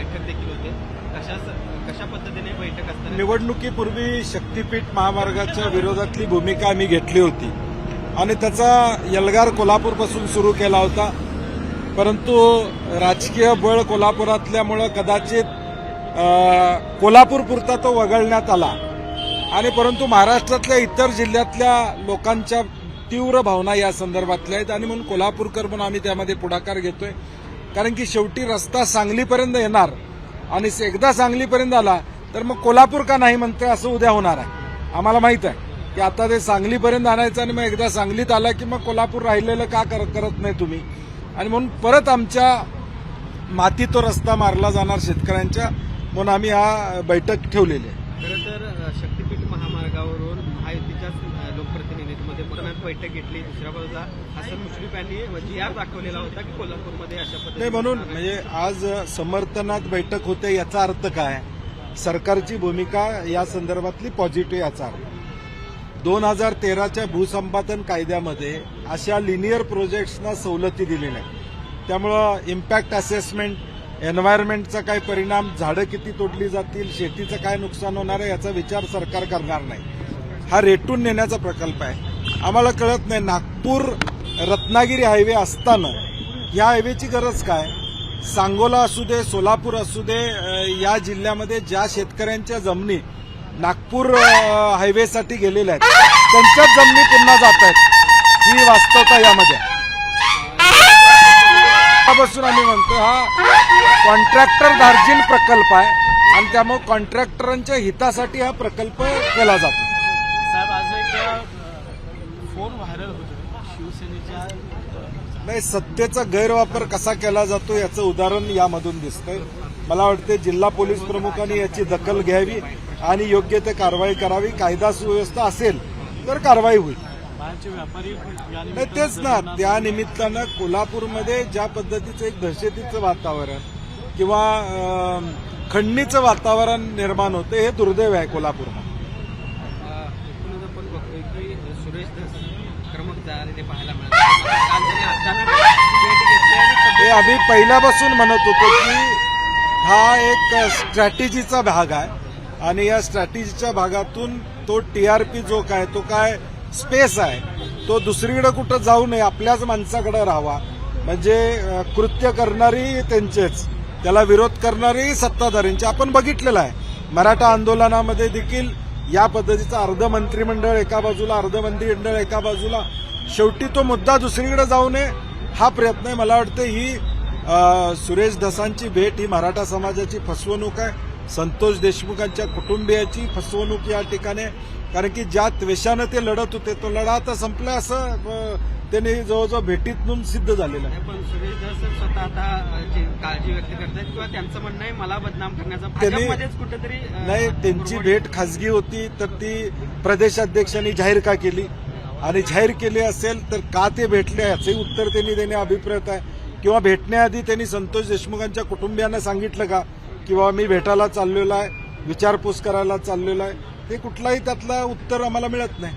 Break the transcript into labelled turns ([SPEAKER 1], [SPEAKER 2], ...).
[SPEAKER 1] बैठक देखील होते. कशा कशा पद्धतीने बैठक असतात
[SPEAKER 2] निवडणुकीपूर्वी शक्तीपीठ महामार्गाच्या विरोधातली भूमिका आम्ही घेतली होती. आणि त्याचा यलगार कोल्हापूरपासून सुरू केला होता. परंतु राजकीय बळ कोल्हापुरातल्यामुळं कदाचित कोल्हापूरपुरता कोल्हापूर पुरता तो वगळण्यात आला. आणि परंतु महाराष्ट्रातल्या इतर जिल्ह्यातल्या लोकांच्या तीव्र भावना या संदर्भातल्या आहेत. आणि म्हणून कोल्हापूरकर म्हणून आम्ही त्यामध्ये पुढाकार घेतोय. कारण की शेवटी रस्ता सांगलीपर्यंत येणार आणि एकदा सांगलीपर्यंत आला तर मग कोल्हापूर का नाही म्हणते असं उद्या होणार आहे. आम्हाला माहीत आहे की आता ते सांगलीपर्यंत आणायचं आणि मग एकदा सांगलीत आला की मग कोल्हापूर राहिलेलं का कर- करत नाही तुम्ही? आणि म्हणून परत आमच्या माती तो रस्ता मारला जाणार शेतकऱ्यांच्या म्हणून आम्ही हा बैठक ठेवलेली आहे.
[SPEAKER 1] खरं तर पुण्यात बैठक घेतली दुसऱ्या बाजूला हसन मुश्रीफ यांनी जी आर दाखवलेला होता की कोल्हापूरमध्ये अशा
[SPEAKER 2] नाही
[SPEAKER 1] पद्धतीने
[SPEAKER 2] म्हणून म्हणजे आज समर्थनात बैठक होते याचा अर्थ काय? सरकारची भूमिका या संदर्भातली पॉझिटिव्ह याचा अर्थ. दोन हजार तेराच्या भूसंपादन कायद्यामध्ये अशा लिनियर प्रोजेक्ट्सना सवलती दिलेल्या आहेत. त्यामुळं इम्पॅक्ट असेसमेंट एन्व्हायरमेंटचा काय परिणाम झाडं किती तोडली जातील शेतीचं काय नुकसान होणार आहे याचा विचार सरकार करणार नाही. हा रेटून नेण्याचा प्रकल्प आहे. आम्हाला कळत नाही नागपूर रत्नागिरी हायवे असताना ह्या हायवेची गरज काय? सांगोला असू दे सोलापूर असू दे या जिल्ह्यामध्ये ज्या शेतकऱ्यांच्या जमिनी नागपूर हायवेसाठी गेलेल्या आहेत त्यांच्याच जमिनी पुन्हा जात आहेत. ही वास्तवता यामध्ये आहे. त्यापासून आम्ही म्हणतो हा कॉन्ट्रॅक्टर दार्जिन प्रकल्प आहे आणि त्यामुळे कॉन्ट्रॅक्टरांच्या हितासाठी हा प्रकल्प केला जातो.
[SPEAKER 3] व्हायरल होतो शिवसेनेच्या
[SPEAKER 2] नाही सत्तेचा गैरवापर कसा केला जातो याचं उदाहरण यामधून दिसतंय. मला वाटते जिल्हा पोलीस प्रमुखांनी याची दखल घ्यावी आणि योग्य ते कारवाई करावी. कायदा सुव्यवस्था असेल तर कारवाई होईल. नाही तेच ना. त्या निमित्तानं कोल्हापूरमध्ये ज्या पद्धतीचं एक दहशतीचं वातावरण किंवा खंडणीचं वातावरण निर्माण होतं हे दुर्दैव आहे कोल्हापूरमध्ये
[SPEAKER 1] अ, एकूणच आपण बघतोय की सुरेश क्रमांक झालेले पाहायला मिळाले.
[SPEAKER 2] हे आम्ही पहिल्यापासून म्हणत होतो की हा एक स्ट्रॅटेजीचा भाग आहे आणि या स्ट्रॅटेजीच्या भागातून तो टीआरपी जो काय तो काय स्पेस आहे तो दुसरीकडे कुठं जाऊ नये आपल्याच माणसाकडे राहावा. म्हणजे कृत्य करणारी त्यांचेच त्याला विरोध करणारी सत्ताधाऱ्यांचे. आपण बघितलेलं आहे. मराठा आंदोलनामध्ये देखील या पद्धतीचं अर्ध मंत्रिमंडळ एका बाजूला अर्ध मंत्रिमंडळ एका बाजूला. शेवटी तो मुद्दा दुसरीकडे जाऊ नये हा प्रयत्न आहे मला वाटतं. ही सुरेश धसांची भेट ही मराठा समाजाची फसवणूक आहे. संतोष देशमुखांच्या कुटुंबियाची फसवणूक या ठिकाणी आहे. कारण की ज्या त्वेषानं ते लढत होते तो लढा आता संपला असं त्यांनी जवळजवळ भेटीतून सिद्ध झालेलं आहे.
[SPEAKER 1] पण सुरेश धस स्वतः आता काळजी व्यक्त करतायत किंवा त्यांचं म्हणणं आहे मला बदनाम करण्याचा कुठेतरी
[SPEAKER 2] नाही त्यांची भेट खासगी होती तर ती प्रदेशाध्यक्षांनी जाहीर का केली? आणि जाहीर केली असेल तर का ते भेटले? याचंही उत्तर त्यांनी देणे अभिप्रेत आहे. किंवा भेटण्याआधी त्यांनी संतोष देशमुखांच्या कुटुंबियांना सांगितलं का? किंवा मी भेटायला चाललेलो आहे विचारपूस करायला चाललेलो आहे. ते कुठलाही त्यातलं उत्तर आम्हाला मिळत नाही.